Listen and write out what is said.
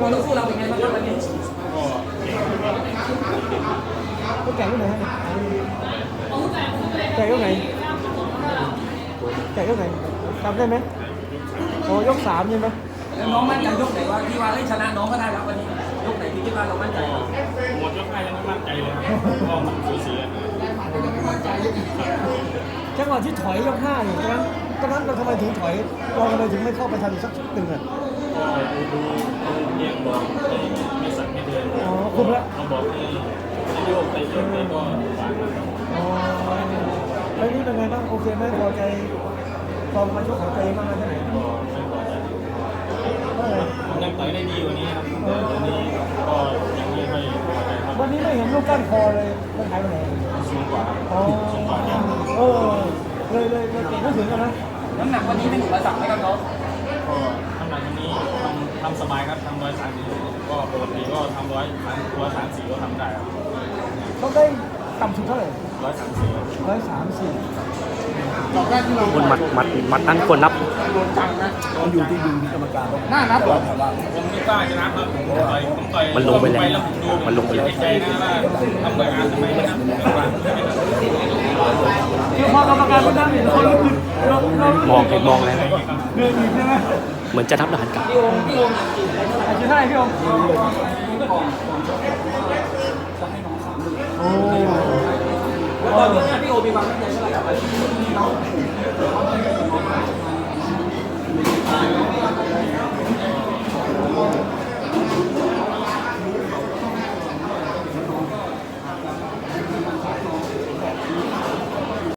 คู่ต่อสู้เราเป็นไงบ้างครับวันนี้ก็แก่ก็ไหนฮะแก่ก็ไหนแก่ก็ไหนจำได้ไหมโอ้ยกสามใช่ไหมแล้วน้องมั่นใจยกไหนว่าที่ว่าเฮ้ยชนะน้องก็ได้แล้ววันนี้ยกไหนที่คิดว่าเรามั่นใจหมดยกให้ยังไม่มั่นใจเลยครับก็มันสูสีจังหวะที่ถอยยกห้าเนี่ยตอนนั้นตอนนั้นเราทำไมถึงถอยเราทำไมถึงไม่เข้าไปทำอีกสักชุดหนึ่งอะ ก็ดูดูเรียกบอกให้ไม่สั่นไม่เดินอ๋อคุมแล้วเขาบอกให้โยกไปโยกไปก็หวานะครับอ๋อแล้วนี่เป็นไงบ้างโอเคไหมพอใจพอมาชกของตัวเองบ้างไหมที่ไหนก็ไม่พอใจว่ไงผมยังต่อยได้ดีกว่านี้ครับวันนี้ก็ยังไม่ค่อยพอใจครับวันนี้ไม่เห็นลูกก้านคอเลยมันหายไปไหนสูงกว่าอ๋อสูงกว่าเอะเอเลยเลยเลยเก่งไม่ถึงกันนะน้ำหนักวันนี้เป็นอุปสรรคไหมครับน้อ ก็ทำหนักวันนี้ทำทำสบายครับทำร้อยสามสี่ก็ปกติก็ทำร้อยสามร้อยสามสี่ก็ทำได้ครับเขาได้ต่ำสุดเท่าไหร่ร้อยสามสี่ครับร้อยสามสี่คนมัดมัดมัดนั้นควรนับมันอยู่ที่ดุลกรรมการน่านับเหรอผมไม่กล้าชนะครับผมต่อยผมต่อยมันลงไปแล้วผมดูมันลงไปแล้วคิดในใจนะว่าทำงานทำไมนะครับ พอกรรมการคนนั้นเห็นคนรู้สึกเราเรารู้สึมองเห็นมองแล้วเหนื่อยอีกใช่ไหมเหมือนจะทับทหารกลับ พี่โอมพี่โอมอาชีพเท่าไหร่พี่อมโอ้แล้วตอนนี้พี่โอมีความมั่นใจเท่าไหร่กับวันนี้